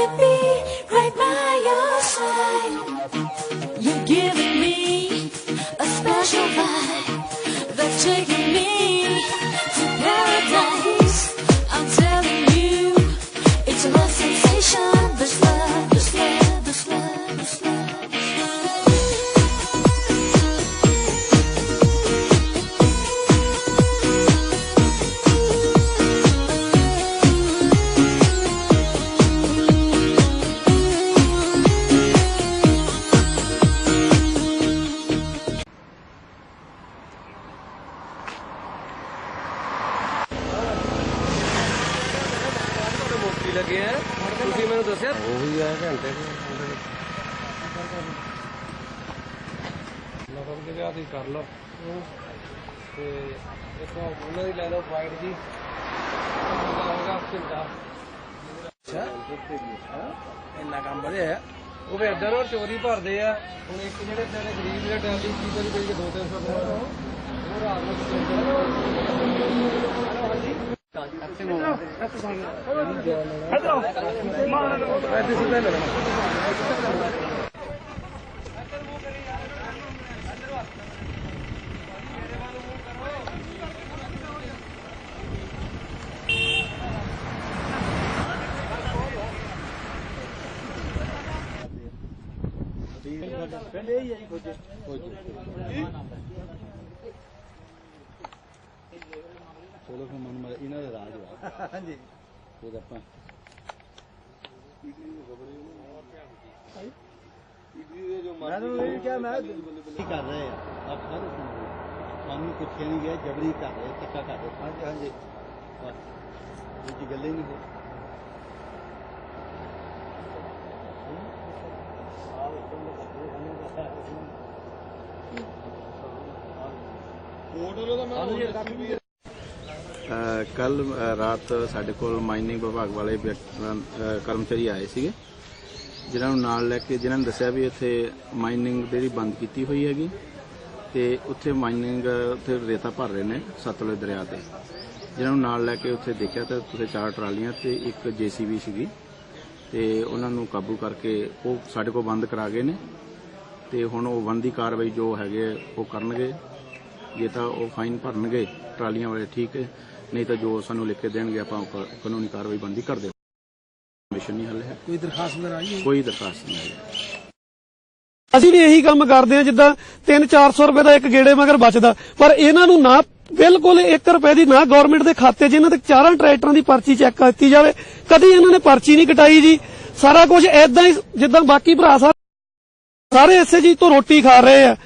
wanna be right by your side. ਲੱਗੇ ਆ। ਤੁਸੀਂ ਮੈਨੂੰ ਦੱਸਿਆ? ਉਹੀ ਹੈ ਘੰਟੇ ਮਤਲਬ ਕਿ ਵਿਆਹ ਤੁਸੀਂ ਕਰ ਲਓ। ਤੇ ਇੱਕ ਉਹਨਾਂ ਦੀ ਲੈ ਲਓ ਵਾਈਟ ਜੀ। ਹੋਗਾ ਘੰਟਾ ਅੱਛਾ। ਇੰਨਾ ਕੰਮ ਵਧਿਆ ਉਹ ਵੀ ਇੱਧਰ ਉਹ ਚੋਰੀ ਭਰਦੇ ਆ। ਹੁਣ ਇੱਕ ਜਿਹੜੇ ਜਿਹੜੇ ਗਰੀਬ ਜਿਹੜੇ ਟੈਲੀ ਕੀ ਕਰੀ ਕਰੀ 2-300 ਰੁਪਏ ਉਹ ਰਾਤ ਨੂੰ ਹੈਲੋ ਹਾਂਜੀ ਚਲੋ ਫਿਰ ਮਨ ਮਰ ਇਹਨਾਂ ਦਾ ਰਾਜ ਵਾ ਹਾਂਜੀ ਫਿਰ ਆਪਾਂ ਮੈਨੂੰ ਇਹ ਕਿਹਾ ਮੈਂ ਕੀ ਕਰ ਰਹੇ ਆ ਆਪ ਸਾਰੇ ਸੁਣ ਰਹੇ ਸਾਨੂੰ ਪੁੱਛਿਆ ਨਹੀਂ ਗਿਆ ਜਬਰੀ ਕਰ ਰਹੇ ਧੱਕਾ ਕਰ ਰਹੇ ਹਾਂਜੀ ਹਾਂਜੀ ਬਸ ਇਹ ਜੀ ਗੱਲ ਹੀ ਨਹੀਂ ਹੋਈ ਕੱਲ ਰਾਤ ਸਾਡੇ ਕੋਲ ਮਾਈਨਿੰਗ ਵਿਭਾਗ ਵਾਲੇ ਵਿਅਕ- ਕਰਮਚਾਰੀ ਆਏ ਸੀਗੇ, ਜਿਨ੍ਹਾਂ ਨੂੰ ਨਾਲ ਲੈ ਕੇ, ਜਿਨ੍ਹਾਂ ਨੇ ਦੱਸਿਆ ਵੀ ਇੱਥੇ ਮਾਈਨਿੰਗ ਜਿਹੜੀ ਬੰਦ ਕੀਤੀ ਹੋਈ ਹੈਗੀ, ਤੇ ਉੱਥੇ ਮਾਈਨਿੰਗ, ਉੱਥੇ ਰੇਤਾ ਭਰ ਰਹੇ ਨੇ ਸਤਲੁਜ ਦਰਿਆ ਤੇ। ਜਿਨ੍ਹਾਂ ਨੂੰ ਨਾਲ ਲੈ ਕੇ ਉੱਥੇ ਦੇਖਿਆ ਤਾਂ ਉੱਥੇ ਚਾਰ ਟਰਾਲੀਆਂ ਤੇ ਇੱਕ ਜੀਸੀਬੀ ਸੀਗੀ, ਤੇ ਉਹਨਾਂ ਨੂੰ ਕਾਬੂ ਕਰਕੇ ਉਹ ਸਾਡੇ ਕੋਲ ਬੰਦ ਕਰਾ ਗਏ ਨੇ, ਤੇ ਹੁਣ ਉਹ ਬੰਦੀ ਕਾਰਵਾਈ ਜੋ ਹੈਗੇ ਉਹ ਕਰਨਗੇ। ਜੇ ਤਾਂ ਉਹ ਫਾਈਨ ਭਰਨਗੇ ਟਰਾਲੀਆਂ ਵਾਲੇ ਠੀਕ ਹੈ ਨਹੀਂ ਤਾਂ ਜੋ ਸਾਨੂੰ ਲਿਖ ਕੇ ਦੇਣਗੇ ਆਪਾਂ ਕ- ਕਾਨੂੰਨੀ ਕਾਰਵਾਈ ਬੰਦੀ ਕਰ ਦੇਵਾਂਗੇ। ਮਿਸ਼ਨ ਨਹੀਂ ਹੱਲ ਹੈ। ਕੋਈ ਦਰਖਾਸਤ ਵਗੈਰਾ ਆਈ ਕੋਈ ਦਰਖਾਸਤ ਨਹੀਂ ਆਈ। ਅਸੀਂ ਵੀ ਇਹੀ ਕੰਮ ਕਰਦੇ ਆ ਜਿੱਦਾਂ 3-400 ਰੁਪਏ ਦਾ ਇੱਕ ਗੇੜੇ ਮਗਰ ਬਚਦਾ ਪਰ ਇਹਨਾਂ ਨੂੰ ਨਾ ਬਿਲਕੁਲ 1 ਰੁਪਏ ਦੀ ਨਾ ਗਵਰਨਮੈਂਟ ਦੇ ਖਾਤੇ 'ਚ ਇਹਨਾਂ ਦੇ ਚਾਰਾਂ ਟਰੈਕਟਰਾਂ ਦੀ ਪਰਚੀ ਚੈੱਕ ਕੀਤੀ ਜਾਵੇ। ਕਦੀ ਇਹਨਾਂ ਨੇ ਪਰਚੀ ਨਹੀਂ ਕਟਾਈ ਜੀ। ਸਾਰਾ ਕੁਝ ਐਦਾਂ ਹੀ ਜਿੱਦਾਂ ਬਾਕੀ ਭਰਾ ਸਾਰੇ ਸਾਰੇ ਇਸੇ ਜੀ ਤੋਂ ਰੋਟੀ ਖਾ ਰਹੇ ਆ।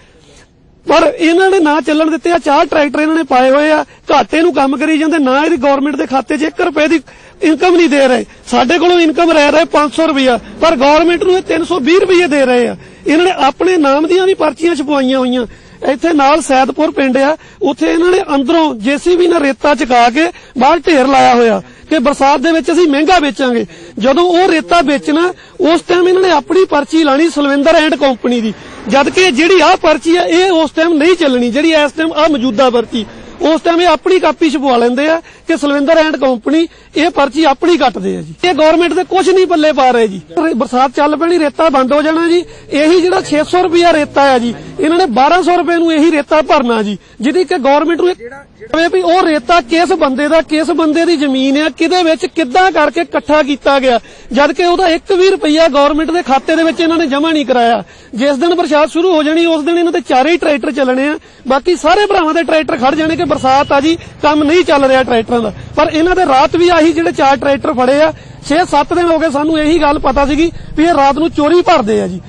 ਪਰ ਇਹਨਾਂ ਨੇ ਨਾ ਚੱਲਣ ਦਿੱਤੇ ਆ, ਚਾਰ ਟਰੈਕਟਰ ਇਹਨਾਂ ਨੇ ਪਾਏ ਹੋਏ ਆ। ਘਾਟੇ ਨੂੰ ਕੰਮ ਕਰੀ ਜਾਂਦੇ, ਨਾ ਇਹਦੀ ਗਵਰਨਮੈਂਟ ਦੇ ਖਾਤੇ 'ਚ 1 ਰੁਪਏ ਦੀ ਇਨਕਮ ਨਹੀਂ ਦੇ ਰਹੇ। ਸਾਡੇ ਕੋਲੋਂ ਇਨਕਮ ਰਹਿ ਰਿਹਾ 500 ਰੁਪਇਆ ਪਰ ਗਵਰਨਮੈਂਟ ਨੂੰ ਇਹ 320 ਰੁਪਏ ਦੇ ਰਹੇ ਆ। ਇਹਨਾਂ ਨੇ ਆਪਣੇ ਨਾਮ ਦੀਆਂ ਵੀ ਪਰਚੀਆਂ ਛਪਵਾਈਆਂ ਹੋਈਆਂ। ਇੱਥੇ ਨਾਲ ਸੈਦਪੁਰ ਪਿੰਡ ਆ, ਉੱਥੇ ਇਹਨਾਂ ਨੇ ਅੰਦਰੋਂ ਜੀਸੀਬੀ ਨਾਲ ਰੇਤਾ ਚਕਾ ਕੇ ਬਾਹਰ ਢੇਰ ਲਾਇਆ ਹੋਇਆ। ਕਿ ਬਰਸਾਤ ਦੇ ਵਿੱਚ ਅਸੀਂ ਮਹਿੰਗਾ ਵੇਚਾਂਗੇ। ਜਦੋਂ ਉਹ ਰੇਤਾ ਵੇਚਣਾ, ਉਸ ਟਾਈਮ ਇਹਨਾਂ ਨੇ ਆਪਣੀ ਪਰਚੀ ਲਾਣੀ ਸਲਵਿੰਦਰ ਐਂਡ ਕੰਪਨੀ ਦੀ। ਜਦ ਕਿ ਜਿਹੜੀ ਆਹ ਪਰਚੀ ਆ, ਇਹ ਉਸ ਟਾਈਮ ਨਹੀਂ ਚੱਲਣੀ। ਜਿਹੜੀ ਇਸ ਟਾਈਮ ਆ ਮੌਜੂਦਾ ਪਰਚੀ, ਉਸ ਟਾਈਮ ਇਹ ਆਪਣੀ ਕਾਪੀ ਛਪਵਾ ਲੈਂਦੇ ਆ ਕਿ ਸਲਵਿੰਦਰ ਐਂਡ ਕੰਪਨੀ ਇਹ ਪਰਚੀ ਆਪਣੀ ਕੱਟਦੇ ਆ ਜੀ। ਇਹ ਗਵਰਨਮੈਂਟ ਦੇ ਕੁਝ ਨਹੀਂ ਪੱਲੇ ਪਾ ਰਹੇ ਜੀ। ਬਰਸਾਤ ਚੱਲ ਪੈਣੀ, ਰੇਤਾ ਬੰਦ ਹੋ ਜਾਣਾ ਜੀ। ਇਹੀ ਜਿਹੜਾ 600 ਰੁਪਿਆ ਰੇਤਾ ਆ ਜੀ, ਇਹਨਾਂ ਨੇ 1200 ਰੁਪਏ ਨੂੰ ਇਹੀ ਰੇਤਾ ਭਰਨਾ ਜੀ, ਜਿਹਦੀ ਕਿ ਗਵਰਨਮੈਂਟ ਨੂੰ ਇਹ ਵੀ ਉਹ ਰੇਤਾ ਕਿਸ ਬੰਦੇ ਦਾ, ਕਿਸ ਬੰਦੇ ਦੀ ਜ਼ਮੀਨ ਆ, ਕਿਹਦੇ ਵਿੱਚ ਕਿੱਦਾਂ ਕਰਕੇ ਇਕੱਠਾ ਕੀਤਾ ਗਿਆ। ਜਦ ਕਿ ਉਹਦਾ 1 ਵੀ ਰੁਪਈਆ ਗਵਰਨਮੈਂਟ ਦੇ ਖਾਤੇ ਦੇ ਵਿੱਚ ਇਹਨਾਂ ਨੇ ਜਮ੍ਹਾਂ ਨਹੀਂ ਕਰਾਇਆ। ਜਿਸ ਦਿਨ ਬਰਸਾਤ ਸ਼ੁਰੂ ਹੋ ਜਾਣੀ, ਉਸ ਦਿਨ ਇਹਨਾਂ ਦੇ ਚਾਰੇ ਹੀ ਟਰੈਕਟਰ ਚੱਲਣੇ ਆ। ਬਾਕੀ ਸਾਰੇ ਭਰਾਵਾਂ ਦੇ ਟਰੈਕਟਰ ਖੜ ਜਾਣੇ ਕਿ ਬਰਸਾਤ ਆ ਜੀ, ਕੰਮ ਨਹੀਂ ਚੱਲ ਰਿਹਾ ਟਰੈਕਟਰਾਂ ਦਾ। ਪਰ ਇਹਨਾਂ ਦੇ ਰਾਤ ਵੀ ਆਹੀ ਜਿਹੜੇ ਚਾਰ ਟਰੈਕਟਰ ਫੜੇ ਆ 6-7 ਦਿਨ ਹੋ ਗਏ ਸਾਨੂੰ ਇਹੀ ਗੱਲ ਪਤਾ ਸੀਗੀ ਵੀ ਇਹ ਰਾਤ ਨੂੰ ਚੋਰੀ ਭਰਦੇ ਆ ਜੀ।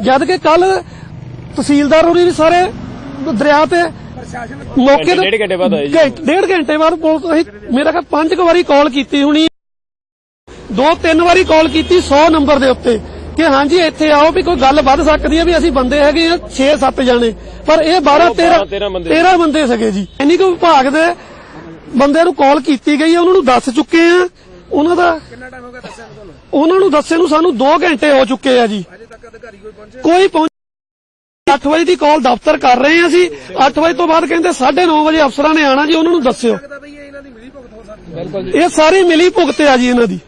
ਜਦ ਕਿ ਕੱਲ ਤਹਿਸੀਲਦਾਰ ਹੋਰੀ ਵੀ ਸਾਰੇ ਦਰਿਆ ਤੇ ਮੌਕੇ ਤੇ ਡੇਢ ਘੰਟੇ ਬਾਅਦ ਆਏ ਜੀ। ਡੇਢ ਘੰਟੇ ਬਾਅਦ ਪੁਲਿਸ ਅਸੀਂ ਮੇਰਾ ਖਿਆਲ ਪੰਜ ਕੁ ਵਾਰੀ ਕਾਲ ਕੀਤੀ ਹੋਣੀ। ਦੋ ਤਿੰਨ ਵਾਰੀ ਕਾਲ ਕੀਤੀ 100 ਨੰਬਰ ਦੇ ਉੱਤੇ ਕਿ ਹਾਂਜੀ ਇੱਥੇ ਆਓ ਵੀ ਕੋਈ ਗੱਲ ਵੱਧ ਸਕਦੀ ਹੈ ਵੀ ਅਸੀਂ ਬੰਦੇ ਹੈਗੇ ਆ 6-7 ਜਾਣੇ। ਪਰ ਇਹ 12 13 13 ਬੰਦੇ। ਸੀਗੇ ਜੀ। ਇੰਨੀ ਕੁ ਵਿਭਾਗ ਦੇ ਬੰਦੇ ਨੂੰ ਕਾਲ ਕੀਤੀ ਗਈ ਹੈ ਉਹਨਾਂ ਨੂੰ ਦੱਸ ਚੁੱਕੇ ਆ। ਉਹਨਾਂ ਦਾ ਕਿੰਨਾ ਟਾਈਮ ਹੋ ਗਿਆ ਦੱਸਿਆ ਤੁਹਾਨੂੰ? ਉਹਨਾਂ ਨੂੰ ਦੱਸੇ ਨੂੰ ਸਾਨੂੰ 2 ਘੰਟੇ ਹੋ ਚੁੱਕੇ ਆ ਜੀ। ਅਜੇ ਤੱਕ ਅਧਿਕਾਰੀ ਕੋਈ ਪਹੁੰਚੇ ਕੋਈ ਪਹੁੰਚ 8 ਵਜੇ ਦੀ ਕਾਲ ਦਫ਼ਤਰ ਕਰ ਰਹੇ ਆ ਅਸੀਂ। 8 ਵਜੇ ਤੋਂ ਬਾਅਦ ਕਹਿੰਦੇ 9:30 ਵਜੇ ਅਫਸਰਾਂ ਨੇ ਆਣਾ ਜੀ ਉਹਨਾਂ ਨੂੰ ਦੱਸਿਓ। ਹੋ ਹੈ। ਬਿਲਕੁਲ ਇਹ ਸਾਰੀ ਮਿਲੀ ਭੁਗਤ ਆ ਜੀ ਇਹਨਾਂ ਦੀ।